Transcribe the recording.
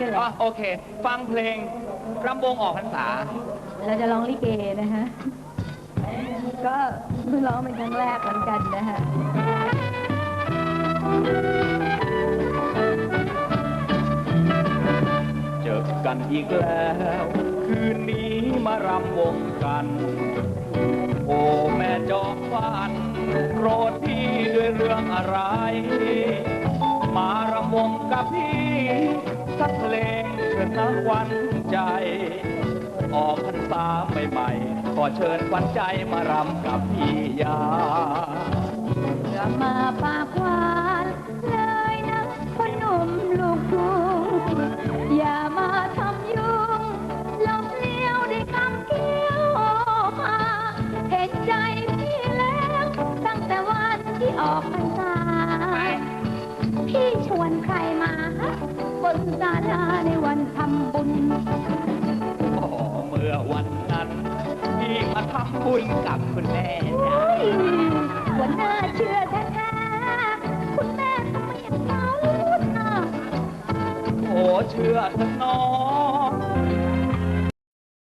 กันเลอ๋อยโอเค ฟังเพลงรำวงออกพรรษา เราจะร้องลิเกนะฮะ ก็เพิ่งร้องเป็นครั้งแรกเหมือนกันนะฮะ เจอกันอีกแล้ว คืนนี้มารำวงกัน โอ้แม่จอมฟันโปรดพี่ด้วยเรื่องอะไร มารำวงกับพี่ สักเพลงเถิดนะควันใจ ออกพรรษาใหม่ๆขอเชิญวันใจมารำกับพี่ยากลับมาปากหวานเลยนะพ่อหนุ่มลูกทุ่งอย่ามาทำยุ่งหลบเลี้ยวด้คำเกี้ยวมาเห็นใจพี่แล้ว ตั้งแต่วันที่ออกพรรษา บนศาลาในวันทำบุญ อ๋อเมื่อวันนั้นพี่มาทำบุญกับคุณแม่จ้ะเฮ้ยวันน่าเชื่อแท้ๆคุณแม่ทำไมอย่างนั้นน่ะ โอ้เชื่อเถอะน้อง